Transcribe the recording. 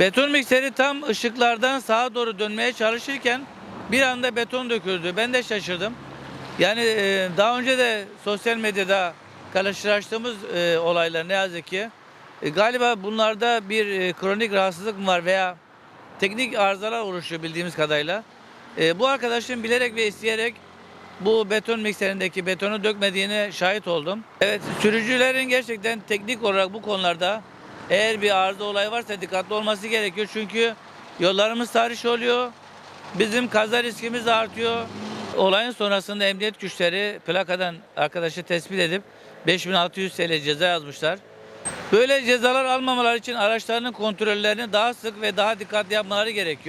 Beton mikseri tam ışıklardan sağa doğru dönmeye çalışırken bir anda beton döküldü. Ben de şaşırdım. Yani e, daha önce de sosyal medyada karşılaştığımız e, olaylar ne yazık ki. E, galiba bunlarda bir kronik rahatsızlık mı var veya teknik arızalar oluşuyor bildiğimiz kadarıyla. E, bu arkadaşın bilerek ve isteyerek bu beton mikserindeki betonu dökmediğine şahit oldum. Evet sürücülerin gerçekten teknik olarak bu konularda eğer bir arıza olay varsa dikkatli olması gerekiyor. Çünkü yollarımız tahriş oluyor. Bizim kaza riskimiz artıyor. Olayın sonrasında emniyet güçleri plakadan arkadaşı tespit edip 5600 TL ceza yazmışlar. Böyle cezalar almamaları için araçlarının kontrollerini daha sık ve daha dikkatli yapmaları gerekiyor.